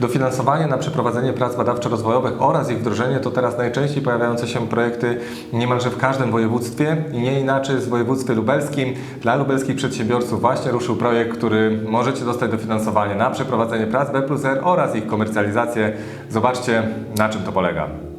Dofinansowanie na przeprowadzenie prac badawczo-rozwojowych oraz ich wdrożenie to teraz najczęściej pojawiające się projekty niemalże w każdym województwie i nie inaczej w województwie lubelskim. Dla lubelskich przedsiębiorców właśnie ruszył projekt, który możecie dostać dofinansowanie na przeprowadzenie prac B plus R oraz ich komercjalizację. Zobaczcie na czym to polega.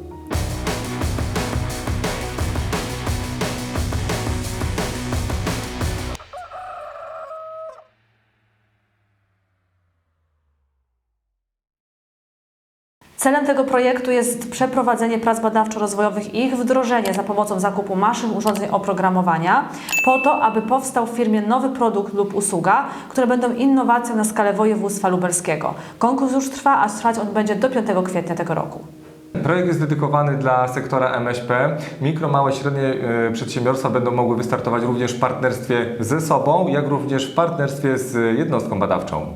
Celem tego projektu jest przeprowadzenie prac badawczo-rozwojowych i ich wdrożenie za pomocą zakupu maszyn, urządzeń oprogramowania, po to, aby powstał w firmie nowy produkt lub usługa, które będą innowacją na skalę województwa lubelskiego. Konkurs już trwa, a trwać on będzie do 5 kwietnia tego roku. Projekt jest dedykowany dla sektora MŚP. Mikro, małe, średnie e, przedsiębiorstwa będą mogły wystartować również w partnerstwie ze sobą, jak również w partnerstwie z jednostką badawczą.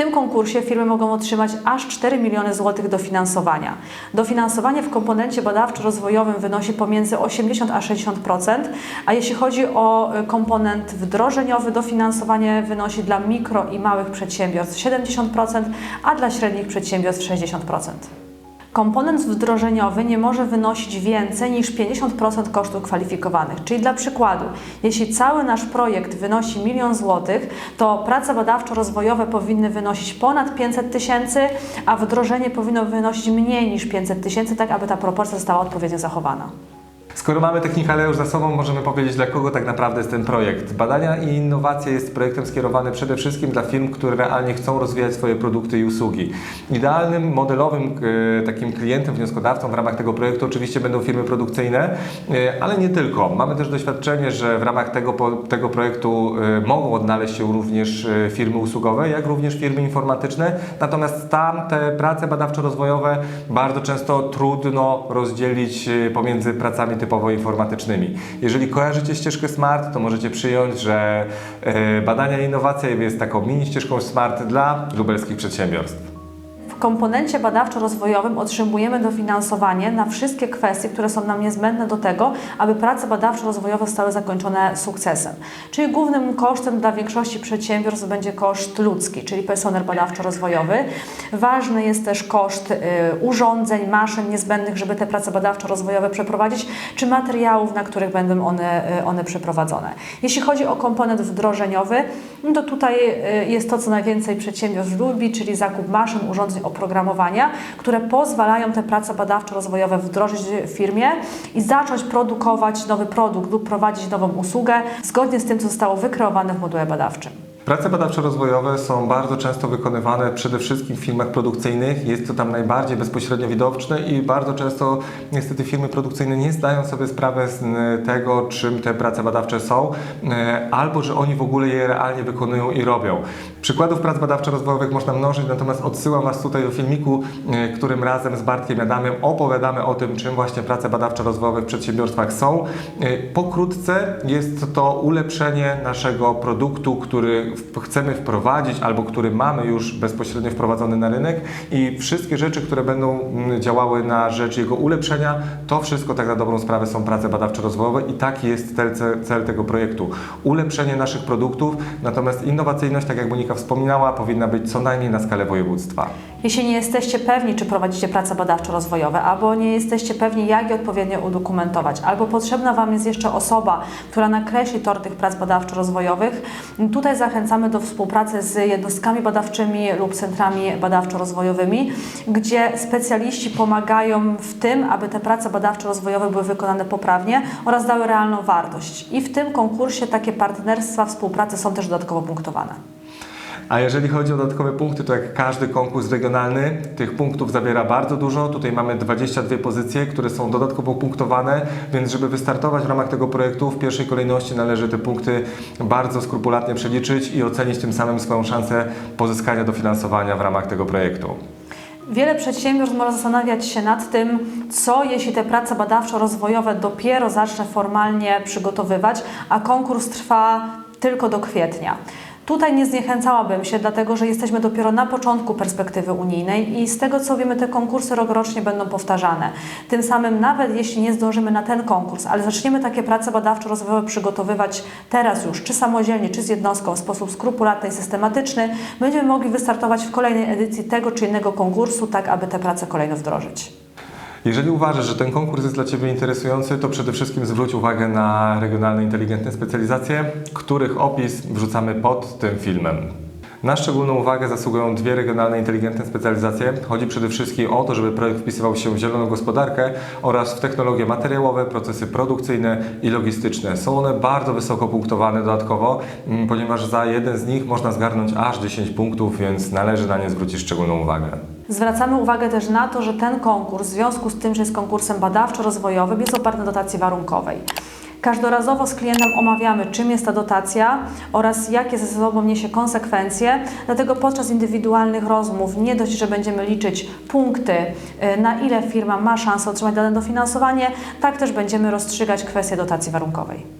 Tym konkursie firmy mogą otrzymać aż 4 miliony złotych dofinansowania. Dofinansowanie w komponencie badawczo-rozwojowym wynosi pomiędzy 80 a 60%, a jeśli chodzi o y, komponent wdrożeniowy, dofinansowanie wynosi dla mikro i małych przedsiębiorstw 70%, a dla średnich przedsiębiorstw 60%. Komponent wdrożeniowy nie może wynosić więcej niż 50% kosztów kwalifikowanych. Czyli dla przykładu, jeśli cały nasz projekt wynosi milion złotych, to prace badawczo-rozwojowe powinny wynosić ponad 500 tysięcy, a wdrożenie powinno wynosić mniej niż 500 tysięcy, tak aby ta proporcja została odpowiednio zachowana. Skoro mamy technikalę już za sobą, możemy powiedzieć, dla kogo tak naprawdę jest ten projekt. Badania i innowacje jest projektem skierowany przede wszystkim dla firm, które realnie chcą rozwijać swoje produkty i usługi. Idealnym, modelowym e, takim klientem, wnioskodawcą w ramach tego projektu oczywiście będą firmy produkcyjne, e, ale nie tylko. Mamy też doświadczenie, że w ramach tego, tego projektu e, mogą odnaleźć się również firmy usługowe, jak również firmy informatyczne. Natomiast tam te prace badawczo-rozwojowe bardzo często trudno rozdzielić pomiędzy pracami typowo informatycznymi. Jeżeli kojarzycie ścieżkę SMART, to możecie przyjąć, że e, badania i innowacje jest taką mini ścieżką SMART dla lubelskich przedsiębiorstw. Komponencie badawczo-rozwojowym otrzymujemy dofinansowanie na wszystkie kwestie, które są nam niezbędne do tego, aby prace badawczo-rozwojowe zostały zakończone sukcesem. Czyli głównym kosztem dla większości przedsiębiorstw będzie koszt ludzki, czyli personel badawczo-rozwojowy. Ważny jest też koszt y, urządzeń, maszyn niezbędnych, żeby te prace badawczo-rozwojowe przeprowadzić, czy materiałów, na których będą one, y, one przeprowadzone. Jeśli chodzi o komponent wdrożeniowy, no to tutaj y, jest to, co najwięcej przedsiębiorstw lubi, czyli zakup maszyn, urządzeń oprogramowania, które pozwalają te prace badawczo-rozwojowe wdrożyć w firmie i zacząć produkować nowy produkt lub prowadzić nową usługę zgodnie z tym, co zostało wykreowane w module badawczym. Prace badawczo-rozwojowe są bardzo często wykonywane przede wszystkim w firmach produkcyjnych. Jest to tam najbardziej bezpośrednio widoczne i bardzo często niestety firmy produkcyjne nie zdają sobie sprawy z n, tego, czym te prace badawcze są, e, albo że oni w ogóle je realnie wykonują i robią. Przykładów prac badawczo-rozwojowych można mnożyć, natomiast odsyłam Was tutaj do filmiku, e, którym razem z Bartkiem Adamem opowiadamy o tym, czym właśnie prace badawczo-rozwojowe w przedsiębiorstwach są. E, Pokrótce jest to ulepszenie naszego produktu, który chcemy wprowadzić albo który mamy już bezpośrednio wprowadzony na rynek i wszystkie rzeczy, które będą mm, działały na rzecz jego ulepszenia, to wszystko tak na dobrą sprawę są prace badawczo-rozwojowe i taki jest cel, cel, cel tego projektu. Ulepszenie naszych produktów, natomiast innowacyjność, tak jak Monika wspominała, powinna być co najmniej na skalę województwa. Jeśli nie jesteście pewni, czy prowadzicie prace badawczo-rozwojowe, albo nie jesteście pewni, jak je odpowiednio udokumentować, albo potrzebna Wam jest jeszcze osoba, która nakreśli tor tych prac badawczo-rozwojowych, tutaj zachęcamy do współpracy z jednostkami badawczymi lub centrami badawczo-rozwojowymi, gdzie specjaliści pomagają w tym, aby te prace badawczo-rozwojowe były wykonane poprawnie oraz dały realną wartość. I w tym konkursie takie partnerstwa, współpracy są też dodatkowo punktowane. A jeżeli chodzi o dodatkowe punkty, to jak każdy konkurs regionalny, tych punktów zawiera bardzo dużo. Tutaj mamy 22 pozycje, które są dodatkowo punktowane, więc żeby wystartować w ramach tego projektu, w pierwszej kolejności należy te punkty bardzo skrupulatnie przeliczyć i ocenić tym samym swoją szansę pozyskania dofinansowania w ramach tego projektu. Wiele przedsiębiorstw może zastanawiać się nad tym, co jeśli te prace badawczo-rozwojowe dopiero zacznę formalnie przygotowywać, a konkurs trwa tylko do kwietnia. Tutaj nie zniechęcałabym się, dlatego że jesteśmy dopiero na początku perspektywy unijnej i z tego co wiemy, te konkursy rokrocznie będą powtarzane. Tym samym, nawet jeśli nie zdążymy na ten konkurs, ale zaczniemy takie prace badawczo-rozwojowe przygotowywać teraz już, czy samodzielnie, czy z jednostką w sposób skrupulatny i systematyczny, będziemy mogli wystartować w kolejnej edycji tego czy innego konkursu, tak aby te prace kolejno wdrożyć. Jeżeli uważasz, że ten konkurs jest dla Ciebie interesujący, to przede wszystkim zwróć uwagę na regionalne inteligentne specjalizacje, których opis wrzucamy pod tym filmem. Na szczególną uwagę zasługują dwie regionalne inteligentne specjalizacje. Chodzi przede wszystkim o to, żeby projekt wpisywał się w zieloną gospodarkę oraz w technologie materiałowe, procesy produkcyjne i logistyczne. Są one bardzo wysoko punktowane dodatkowo, mm, ponieważ za jeden z nich można zgarnąć aż 10 punktów, więc należy na nie zwrócić szczególną uwagę. Zwracamy uwagę też na to, że ten konkurs, w związku z tym, że jest konkursem badawczo-rozwojowym, jest oparty na dotacji warunkowej. Każdorazowo z klientem omawiamy, czym jest ta dotacja oraz jakie ze sobą niesie konsekwencje. Dlatego podczas indywidualnych rozmów nie dość, że będziemy liczyć punkty, y, na ile firma ma szansę otrzymać dane dofinansowanie, tak też będziemy rozstrzygać kwestię dotacji warunkowej.